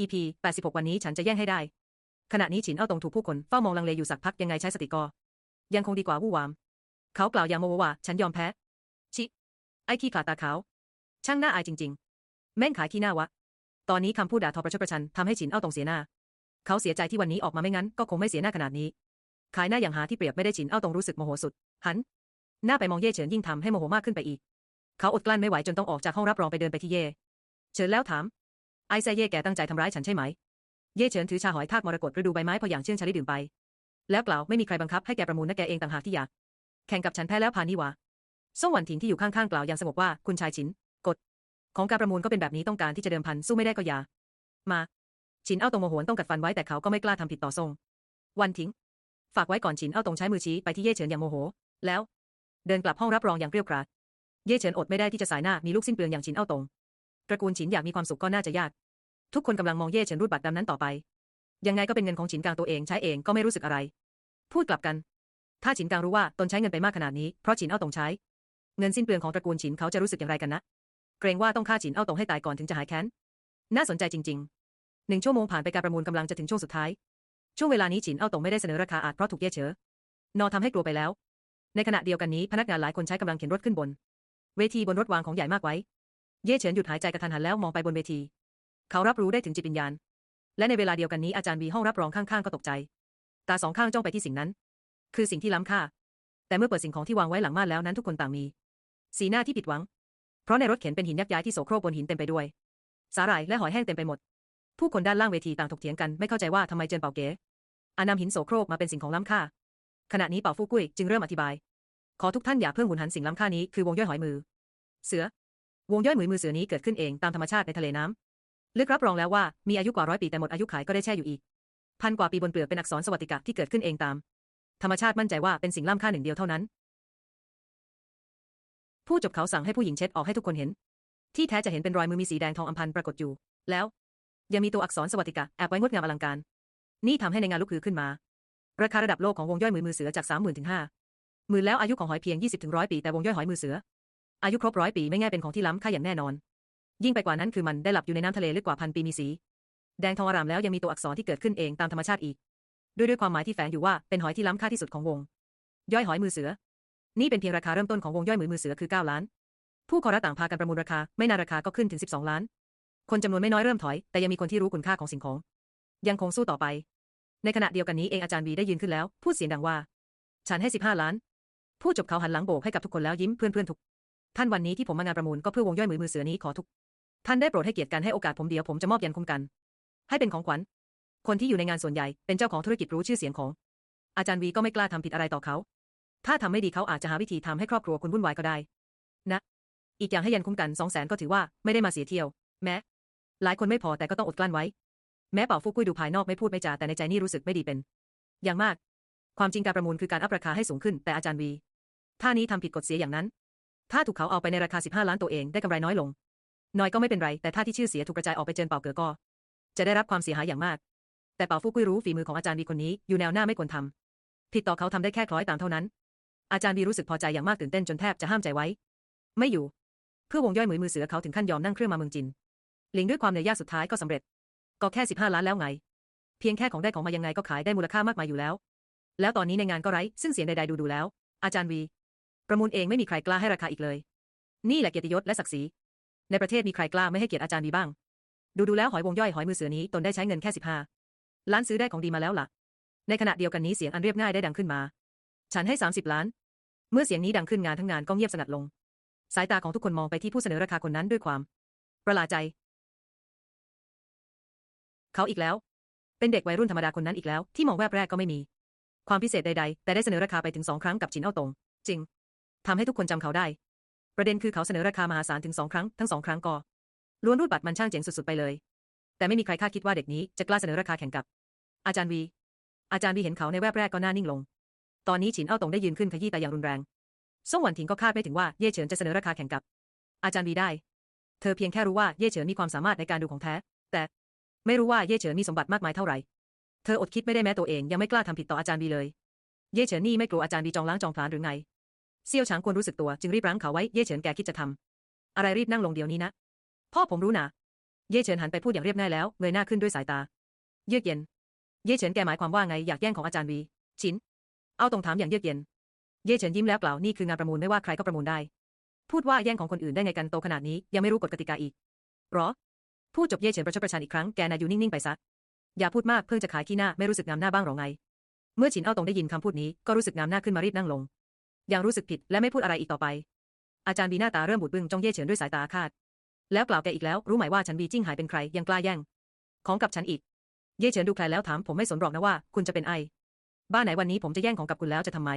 EP 86 วันนี้ฉันจะแย่งให้ได้ ขณะนี้ฉินเอ้าตรงถูกผู้คนเฝ้ามองลังเลอยู่สักพักยังไงใช้สติกอ ยังคงดีกว่าวู่วาม เขากล่าวอย่างโมโหว่า ฉันยอมแพ้ ชิ ไอ้ขี้ขาดตาขาว ช่างน่าอายจริง ๆ แม่งขายขี้หน้าวะ ตอนนี้คำพูดด่าทอประชดประชันทำให้ฉินเอ้าตรงเสียหน้า เขาเสียใจที่วันนี้ออกมาไม่งั้นก็คงไม่เสียหน้าขนาดนี้ ขายหน้าอย่างหาที่เปรียบไม่ได้ฉินเอ้าตรงรู้สึกโมโหสุด หัน หน้าไปมองเย่เฉินยิ่งทำให้โมโหมากขึ้นไปอีก เขาอดกลั้นไม่ไหวจนต้องออกจากห้องรับรองไปเดินไปที่เย่เฉินแล้วถาม ไอ้แซ่เย่แกตั้งใจทำร้ายฉันใช่ไหม เย่เฉินถือชาหอยทากมรกตฤดูใบไม้พออย่างเชื่องชาลิดื่มไป แล้วกล่าวไม่มีใครบังคับให้แกประมูลนะแกเองต่างหากที่อยาก แข่งกับฉันแพ้แล้วพานี่วะซ่งหวันถิงที่อยู่ข้างๆกล่าวอย่างสงบว่าคุณชายฉินกฎของการประมูลก็เป็นแบบนี้ต้องการที่จะเดิมพันสู้ไม่ได้ก็อย่ามาฉินเอาตรงโมโหนต้องกัดฟันไว้แต่เขาก็ไม่กล้าทำผิดต่อซ่งวันถิงฝากไว้ก่อนฉินเอาตรงใช้มือชี้ไปที่เย่เฉินอย่างโมโห แล้ว เดินกลับห้องรับรองอย่างเกรี้ยวกราด เย่เฉินอดไม่ได้ที่จะสายหน้ามีลูกสิ้นเปลืองอย่างฉินเอาตรง ตระกูลฉินอยากมีความสุขก็น่าจะยาก ทุกคนกำลังมองเย่เฉินรูดบัตรดำนั้นต่อไป ยังไงก็เป็นเงินของฉินกางตัวเองใช้เองก็ไม่รู้สึกอะไร พูดกลับกัน ถ้าฉินกางรู้ว่าตนใช้เงินไปมากขนาดนี้เพราะฉินเอาตรงใช้ เงินสิ้นเปลืองของตระกูลฉินเขาจะรู้สึกอย่างไรกันนะ เกรงว่าต้องฆ่าฉินเอาตรงให้ตายก่อนถึงจะหายแค้น น่าสนใจจริงๆหนึ่งชั่วโมงผ่านไปการประมูลกำลังจะถึงช่วงสุดท้าย ช่วงเวลานี้ฉินเอาตรงไม่ได้เสนอราคาอาจเพราะถูกเย่เฉอนอทำให้กลัวไปแล้ว ในขณะเดียวกันนี้พนักงานหลายคนใช้กำลังเข็นรถขึ้นบน เวทีบนรถวางของใหญ่มากไว้ เย่เฉินหยุดหายใจกระทันหันแล้วมองไปบนเวที เขารับรู้ได้ถึงจิตวิญญาณ และในเวลาเดียวกันนี้อาจารย์วีห้องรับรองข้างๆก็ตกใจ ตาสองข้างจ้องไปที่สิ่งนั้น คือสิ่งที่ล้ำค่า แต่เมื่อเปิดสิ่งของที่วางไว้หลังม่านแล้วนั้นทุกคนต่างมี สีหน้าที่ผิดหวัง เพราะในรถเข็นเป็นหินยักษ์ย้ายที่โสโครกบนหินเต็มไปด้วย สาหร่ายและหอยแห้งเต็มไปหมด ผู้คนด้านล่างเวทีต่างถกเถียงกันไม่เข้าใจว่าทำไมเจินเป่าเก๋อานำหินโสโครกมาเป็นสิ่งของล้ำค่า ขณะนี้เป่าฟู่กุ้ยจึงเริ่มอธิบาย ขอทุกท่านอย่าเพิ่งหุนหันสิ่งล้ำค่านี้คือวงย่อยหอยมือ เสือ วงย่อยมือมือเสือนี้เกิดขึ้นเองตามธรรมชาติในทะเลน้ำลึกรับรองแล้วว่ามีอายุกว่าร้อยปีแต่หมดอายุขายก็ได้แช่อยู่อีก พันกว่าปีบนเปลือกเป็นอักษรสวัสดิกะที่เกิดขึ้นเองตาม ธรรมชาติมั่นใจว่าเป็นสิ่งล้ำค่าหนึ่งเดียวเท่านั้น ผู้จบเขาสั่งให้ผู้หญิงเช็ดออกให้ทุกคนเห็น ที่แท้จะเห็นเป็นรอยมือมีสีแดงทองอำพันปรากฏอยู่ แล้ว ยังมีตัวอักษรสวัสดิกะแอบไว้งดงามอลังการ นี่ทำให้ในงานลุกฮือขึ้นมา ราคาระดับโลกของวงย่อยมือมือเสือจากสามหมื่นถึงห้าหมื่นแล้วอายุของหอยเพียงยี่สิบถึงร้อยปีแต่วงย่อยหอยมือเสือ อายุครบร้อยปีไม่ง่ายเป็นของที่ล้ำค่าอย่างแน่นอน ยิ่งไปกว่านั้นคือมันได้หลับอยู่ในน้ำทะเลลึกกว่าพันปีมีสี แดงทองอารามแล้วยังมีตัวอักษรที่เกิดขึ้นเองตามธรรมชาติอีก ด้วยด้วยความหมายที่แฝงอยู่ว่าเป็นหอยที่ล้ำค่าที่สุดของวง ย่อยหอยมือเสือ นี่เป็นเพียงราคาเริ่มต้นของวงย่อยมือมือเสือคือ 9 ล้าน ผู้ขอรับต่างพากันประมูลราคา ไม่นานราคาก็ขึ้นถึง 12 ล้าน คนจำนวนไม่น้อยเริ่มถอย แต่ยังมีคนที่รู้คุณค่าของสิ่งของ ยังคงสู้ต่อไป ในขณะเดียวกันนี้เองอาจารย์วีได้ยืนขึ้นแล้วพูดเสียงดังว่า ฉันให้ 15 ล้าน ผู้จบเขาหันหลังโบกให้กับทุกคนแล้วยิ้มเพื่อนเพื่อนๆทุก ท่านวันนี้ที่ผมมางานประมูลก็เพื่อวงย่อยมือมือเสือนี้ขอทุก ท่านได้โปรดให้เกียรติกันให้โอกาสผมเดียวผมจะมอบยันคุ้มกัน ให้เป็นของขวัญ คนที่อยู่ในงานส่วนใหญ่เป็นเจ้าของธุรกิจรู้ชื่อเสียงของ อาจารย์วีก็ไม่กล้าทำผิดอะไรต่อเขา ถ้าทำไม่ดีเขาอาจจะหาวิธีทำให้ครอบครัวคุณวุ่นวายก็ได้ นะ อีกอย่างให้ยันคุ้มกันสองแสนก็ถือว่าไม่ได้มาเสียเที่ยว แม้ หลายคนไม่พอแต่ก็ต้องอดกลั้นไว้ แม้เป่าฟูกุ้ยดูภายนอกไม่พูดไม่จาแต่ในใจนี่รู้สึกไม่ดีเป็น อย่างมาก ความจริงการประมูลคือการอัพราคาให้สูงขึ้น แต่อาจารย์วีถ้านี้ทำผิดกฎเสียอย่างนั้น ถ้าถูกเขาเอาไปในราคา 15 ล้านตัวเองได้กำไรน้อยลง น้อยก็ไม่เป็นไร แต่ถ้าที่ชื่อเสียถูกกระจายออกไปเจินเป่าเก๋อก็ จะได้รับความเสียหายอย่างมาก แต่เป่าฟู่กุ้ยรู้ฝีมือของอาจารย์วีคนนี้อยู่แนวหน้าไม่ควรทำผิดต่อเขาทำได้แค่คล้อยตามเท่านั้น อาจารย์วีรู้สึกพอใจอย่างมากตื่นเต้นจนแทบจะห้ามใจไว้ ไม่อยู่ เพื่อวงย่อยมือมือเสือเขาถึงขั้นยอมนั่งเครื่องมาเมืองจินหลิงด้วยความเหนื่อยยากสุดท้ายก็สำเร็จ ก็แค่ 15 ล้านแล้วไง เพียงแค่ของได้ของมายังไงก็ขายได้มูลค่ามากมายอยู่แล้ว แล้วตอนนี้ในงานก็ไร้ซึ่งเสียงใดๆดูดูแล้ว อาจารย์วี ประมูลเองไม่มีใครกล้าให้ราคาอีกเลย นี่แหละเกียรติยศและศักดิ์ศรี ในประเทศมีใครกล้าไม่ให้เกียรติอาจารย์วีบ้าง ดูดูแล้วหอยวงย่อยหอยมือเสือนี้ตนได้ใช้เงินแค่15ล้านซื้อได้ของดีมาแล้วล่ะ ในขณะเดียวกันนี้เสียงอันเรียบง่ายได้ดังขึ้นมา ฉันให้30ล้าน เมื่อเสียงนี้ดังขึ้นงานทั้งงานก็เงียบสงัดลง สายตาของทุกคนมองไปที่ผู้เสนอราคาคนนั้นด้วยความ ประหลาดใจ เขาอีกแล้ว เป็นเด็กวัยรุ่นธรรมดาคนนั้นอีกแล้ว ที่มองแวบแรกก็ไม่มี ความพิเศษใดๆ แต่ได้เสนอราคาไปถึงสองครั้งกับจินเอ้าตงจริง ทำให้ทุกคนจำเขาได้ ประเด็นคือเขาเสนอราคามหาศาลถึงสองครั้ง ทั้งสองครั้งก็ล้วนรูดบัตรมันช่างเจ๋งสุดๆไปเลย แต่ไม่มีใครคาดคิดว่าเด็กนี้จะกล้าเสนอราคาแข่งกับ อาจารย์วี อาจารย์วีเห็นเขาในแวบแรกก็หน้านิ่งลง ตอนนี้ฉินเอ้าตงได้ยืนขึ้นขยี้ตาอย่างรุนแรงซ่งหวันถิงก็คาดไม่ถึงว่าเย่เฉินจะเสนอราคาแข่งกับ อาจารย์วีได้ เธอเพียงแค่รู้ว่าเย่เฉินมีความสามารถในการดูของแท้ แต่ไม่รู้ว่าเย่เฉินมีสมบัติมากมายเท่าไหร่ เธออดคิดไม่ได้แม้ตัวเองยังไม่กล้าทำผิดต่ออาจารย์วีเลย เย่เฉินนี่ไม่กลัวอาจารย์วีจองล้างจองผลาญหรือไง เซี่ยวฉางควรรู้สึกตัวจึงรีบรั้งเขาไว้เย่เฉินแกคิดจะทำอะไรรีบนั่งลงเดี๋ยวนี้นะ พ่อผมรู้นะ เย่เฉินหันไปพูดอย่างเรียบง่ายแล้วเงยหน้าขึ้นด้วยสายตา เยือกเย็น เย่เฉินแกหมายความว่าไงอยากแย่งของอาจารย์วีฉินเอาตรงถามอย่างเยือกเย็น เย่เฉินยิ้มแล้วกล่านี่คืองานประมูลไม่ว่าใครก็ประมูลได้ พูดว่าแย่งของคนอื่นได้ไงกันโตขนาดนี้ยังไม่รู้กฎกติกาอีกหรอพูดจบเย่เฉินประชดประชันอีกครั้งแกนายอยู่นิ่งๆไปซะอย่าพูดมากเพิ่งจะขายขี้หน้าไม่รู้สึกงามหน้าบ้างหรอไง เมื่อฉินเอาตรงได้ยินคำพูดนี้ก็รู้สึกงามหน้าขึ้นมารีบนั่งลง ยังรู้สึกผิดและไม่พูดอะไรอีกต่อไป อาจารย์บีหน้าตาเริ่มบูดบึ้งจ้องเย่เฉินด้วยสายตาอาฆาต แล้วกล่าวแกอีกแล้ว รู้ไหมว่าฉันบีจิ้งหายเป็นใครยังกล้าแย่ง ของกับฉันอีก เย่เฉินดูแคลนแล้วถามผมไม่สนหรอกนะว่า คุณจะเป็นไอ บ้านไหนวันนี้ผมจะแย่งของกับคุณแล้วจะทำไม